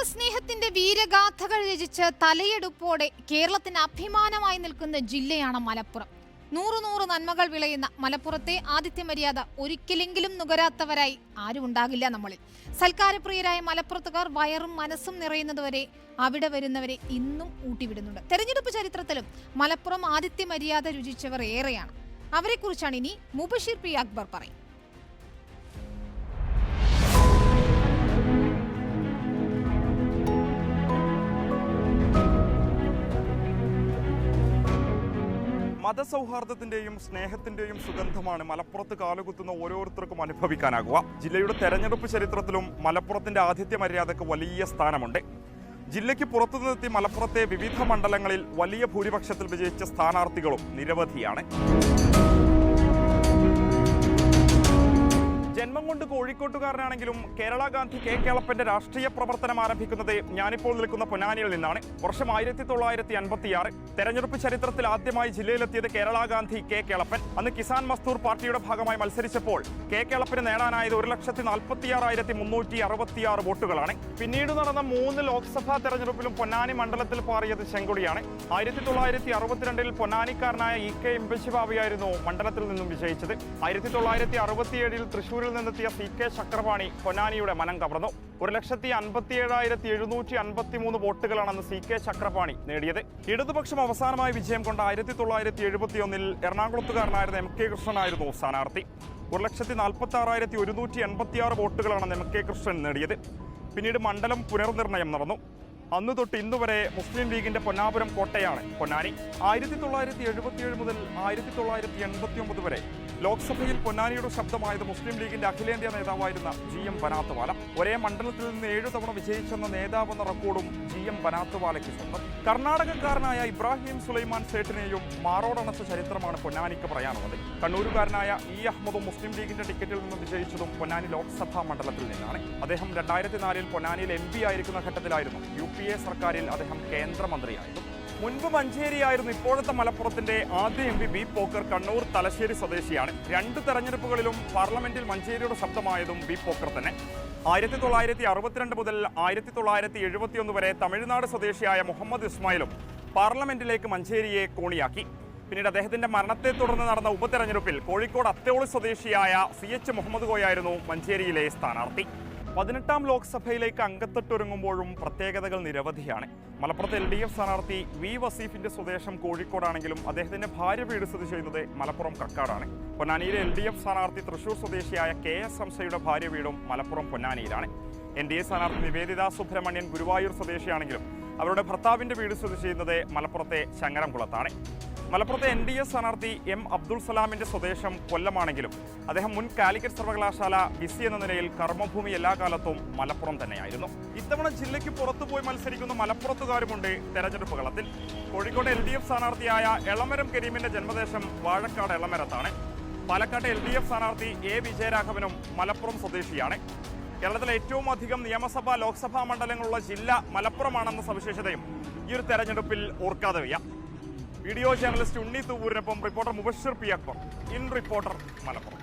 ഗ്രാമസ്നേഹത്തിന്റെ വീരഗാഥകൾ രചിച്ച് തലയെടുപ്പോടെ കേരളത്തിന് അഭിമാനമായി നിൽക്കുന്ന ജില്ലയാണ് മലപ്പുറം. നൂറു നൂറ് നന്മകൾ വിളയുന്ന മലപ്പുറത്തെ ആതിഥ്യ മര്യാദ ഒരിക്കലെങ്കിലും നുകരാത്തവരായി ആരും ഉണ്ടാകില്ല നമ്മളിൽ. സൽക്കാരപ്രിയരായ മലപ്പുറത്തുകാർ വയറും മനസ്സും നിറയുന്നതുവരെ അവിടെ വരുന്നവരെ ഇന്നും ഊട്ടിവിടുന്നുണ്ട്. തെരഞ്ഞെടുപ്പ് ചരിത്രത്തിലും മലപ്പുറം ആതിഥ്യ മര്യാദ രുചിച്ചവർ ഏറെയാണ്. അവരെക്കുറിച്ചാണ് ഇനി മുബഷീർ പി അക്ബർ പറയും. മതസൗഹാർദ്ദത്തിന്റെയും സ്നേഹത്തിന്റെയും സുഗന്ധമാണ് മലപ്പുറത്ത് കാലുകുത്തുന്ന ഓരോരുത്തർക്കും അനുഭവിക്കാനാകുക. ജില്ലയുടെ തെരഞ്ഞെടുപ്പ് ചരിത്രത്തിലും മലപ്പുറത്തിന്റെ ആതിഥ്യ മര്യാദയ്ക്ക് വലിയ സ്ഥാനമുണ്ട്. ജില്ലയ്ക്ക് പുറത്തുനിന്നെത്തി മലപ്പുറത്തെ വിവിധ മണ്ഡലങ്ങളിൽ വലിയ ഭൂരിപക്ഷത്തിൽ വിജയിച്ച സ്ഥാനാർത്ഥികളും നിരവധിയാണ്. ജന്മം കൊണ്ട് കോഴിക്കോട്ടുകാരനാണെങ്കിലും കേരള ഗാന്ധി കെ കേളപ്പന്റെ രാഷ്ട്രീയ പ്രവർത്തനം ആരംഭിക്കുന്നത് ഞാനിപ്പോൾ നിൽക്കുന്ന പൊന്നാനിയിൽ നിന്നാണ്. വർഷം ആയിരത്തി തൊള്ളായിരത്തി അൻപത്തിയാറ് തെരഞ്ഞെടുപ്പ് ചരിത്രത്തിൽ ആദ്യമായി ജില്ലയിലെത്തിയത് കേരള ഗാന്ധി കെ കേളപ്പൻ. അന്ന് കിസാൻ മസ്തൂർ പാർട്ടിയുടെ ഭാഗമായി മത്സരിച്ചപ്പോൾ കെ കേളപ്പന് നേടാനായത് ഒരു ലക്ഷത്തി നാൽപ്പത്തിയാറായിരത്തി മുന്നൂറ്റി അറുപത്തിയാറ് വോട്ടുകളാണ്. പിന്നീട് നടന്ന മൂന്ന് ലോക്സഭാ തെരഞ്ഞെടുപ്പിലും പൊന്നാനി മണ്ഡലത്തിൽ പാറിയത് ചെങ്കൊടിയാണ്. ആയിരത്തി തൊള്ളായിരത്തി അറുപത്തിരണ്ടിൽ പൊന്നാനിക്കാരനായ ഇ കെ എംബശിബാബിയായിരുന്നു മണ്ഡലത്തിൽ നിന്നും വിജയിച്ചത്. ആയിരത്തി തൊള്ളായിരത്തി അറുപത്തിയേഴിൽ തൃശൂരിൽ നിന്നെത്തിയ സി കെ ചക്രപാണി പൊന്നാനിയുടെ മനം കവർന്നു. ഒരു ലക്ഷത്തി അൻപത്തി ഏഴായിരത്തി എഴുന്നൂറ്റി അൻപത്തി മൂന്ന് വോട്ടുകളാണെന്ന് സി കെ ചക്രപാണി നേടിയത്. ഇടതുപക്ഷം അവസാനമായി വിജയം കൊണ്ട് ആയിരത്തി തൊള്ളായിരത്തി എഴുപത്തി ഒന്നിൽ എറണാകുളത്തുകാരനായിരുന്ന എം കെ കൃഷ്ണനായിരുന്നു സ്ഥാനാർത്ഥി. ഒരു ലക്ഷത്തി നാൽപ്പത്തി ആറായിരത്തി ഒരുന്നൂറ്റി എൺപത്തി ആറ് വോട്ടുകളാണ് എം കെ കൃഷ്ണൻ നേടിയത്. പിന്നീട് മണ്ഡലം പുനർനിർണയം നടന്നു. അന്ന് തൊട്ട് ഇന്നു വരെ മുസ്ലിം ലീഗിന്റെ പൊന്നാപുരം കോട്ടയാണ് പൊന്നാനി. ആയിരത്തി തൊള്ളായിരത്തി എഴുപത്തിയേഴ് മുതൽ ആയിരത്തി തൊള്ളായിരത്തി എൺപത്തി ഒമ്പത് വരെ ലോക്സഭയിൽ പൊന്നാനിയുടെ ശബ്ദമായത് മുസ്ലിം ലീഗിന്റെ അഖിലേന്ത്യാ നേതാവായിരുന്ന ജി എം ബനാത്തുവാല. ഒരേ മണ്ഡലത്തിൽ നിന്ന് ഏഴ് തവണ വിജയിച്ചെന്ന നേതാവെന്ന റെക്കോർഡും ജി എം ബനാത്തുവാലയ്ക്ക് സ്വന്തം. കർണാടകക്കാരനായ ഇബ്രാഹിം സുലൈമാൻ സേട്ടിനെയും മാറോടണച്ച ചരിത്രമാണ് പൊന്നാനിക്ക് പറയാനുള്ളത്. കണ്ണൂരുകാരനായ ഇ അഹമ്മദും മുസ്ലിം ലീഗിന്റെ ടിക്കറ്റിൽ നിന്ന് വിജയിച്ചതും പൊന്നാനി ലോക്സഭാ മണ്ഡലത്തിൽ നിന്നാണ്. അദ്ദേഹം രണ്ടായിരത്തി നാലിൽ പൊന്നാനിയിൽ എം പി ആയിരിക്കുന്ന ഘട്ടത്തിലായിരുന്നു യു പി എ സർക്കാരിൽ അദ്ദേഹം കേന്ദ്രമന്ത്രിയായിരുന്നു. മുൻപ് മഞ്ചേരിയായിരുന്നു ഇപ്പോഴത്തെ മലപ്പുറത്തിന്റെ ആദ്യ M P B Pocker Kannur Thalassery സ്വദേശിയാണ്. രണ്ട് തെരഞ്ഞെടുപ്പുകളിലും പാർലമെന്റിൽ മഞ്ചേരിയുടെ ശബ്ദമായതും ബി പോക്കർ തന്നെ. ആയിരത്തി തൊള്ളായിരത്തി അറുപത്തിരണ്ട് മുതൽ ആയിരത്തി തൊള്ളായിരത്തി എഴുപത്തിയൊന്ന് വരെ തമിഴ്നാട് സ്വദേശിയായ മുഹമ്മദ് ഇസ്മായിലും പാർലമെന്റിലേക്ക് മഞ്ചേരിയെ കോണിയാക്കി. പിന്നീട് അദ്ദേഹത്തിന്റെ മരണത്തെ തുടർന്ന് നടന്ന ഉപതെരഞ്ഞെടുപ്പിൽ കോഴിക്കോട് അത്തോളി സ്വദേശിയായ സി എച്ച് മുഹമ്മദ് കോയായിരുന്നു മഞ്ചേരിയിലെ സ്ഥാനാർത്ഥി. പതിനെട്ടാം ലോക്സഭയിലേക്ക് അംഗത്തൊട്ടൊരുങ്ങുമ്പോഴും പ്രത്യേകതകൾ നിരവധിയാണ്. മലപ്പുറത്ത് എൽ ഡി എഫ് സ്ഥാനാർത്ഥി വി വസീഫിന്റെ സ്വദേശം കോഴിക്കോടാണെങ്കിലും അദ്ദേഹത്തിന്റെ ഭാര്യ വീട് സ്ഥിതി ചെയ്യുന്നത് മലപ്പുറം കക്കാടാണ്. പൊന്നാനിയിലെ എൽ ഡി എഫ് സ്ഥാനാർത്ഥി തൃശൂർ സ്വദേശിയായ കെ എസ് ഹംസയുടെ ഭാര്യ വീടും മലപ്പുറം പൊന്നാനിയിലാണ്. എൻ ഡി എ സ്ഥാനാർത്ഥി നിവേദിത സുബ്രഹ്മണ്യൻ ഗുരുവായൂർ സ്വദേശിയാണെങ്കിലും അവരുടെ ഭർത്താവിന്റെ വീട് സ്ഥിതി ചെയ്യുന്നത് മലപ്പുറത്തെ ശങ്കരംകുളത്താണ്. മലപ്പുറത്തെ എൻ ഡി എ സ്ഥാനാർത്ഥി എം അബ്ദുൾ സലാമിന്റെ സ്വദേശം കൊല്ലമാണെങ്കിലും അദ്ദേഹം മുൻ കാലിക്കറ്റ് സർവകലാശാല ബിസി എന്ന നിലയിൽ കർമ്മഭൂമി എല്ലാ കാലത്തും മലപ്പുറം തന്നെയായിരുന്നു. ഇത്തവണ ജില്ലയ്ക്ക് പുറത്തുപോയി മത്സരിക്കുന്ന മലപ്പുറത്തുകാരുമുണ്ട് തെരഞ്ഞെടുപ്പ് കളത്തിൽ. കോഴിക്കോട് എൽ ഡി എഫ് സ്ഥാനാർത്ഥിയായ എളമരം കരീമിന്റെ ജന്മദേശം വാഴക്കാട് എളമരത്താണ്. പാലക്കാട് എൽ ഡി എഫ് സ്ഥാനാർത്ഥി എ വിജയരാഘവനും മലപ്പുറം സ്വദേശിയാണ്. കേരളത്തിലെ ഏറ്റവും അധികം നിയമസഭാ ലോക്സഭാ മണ്ഡലങ്ങളുള്ള ജില്ല മലപ്പുറമാണെന്ന സവിശേഷതയും ഈ ഒരു തെരഞ്ഞെടുപ്പിൽ ഓർക്കാതെ വയ്യ video journalist Unni തൂവൂരിനൊപ്പം reporter Mubashir P Akbar in reporter Malappuram.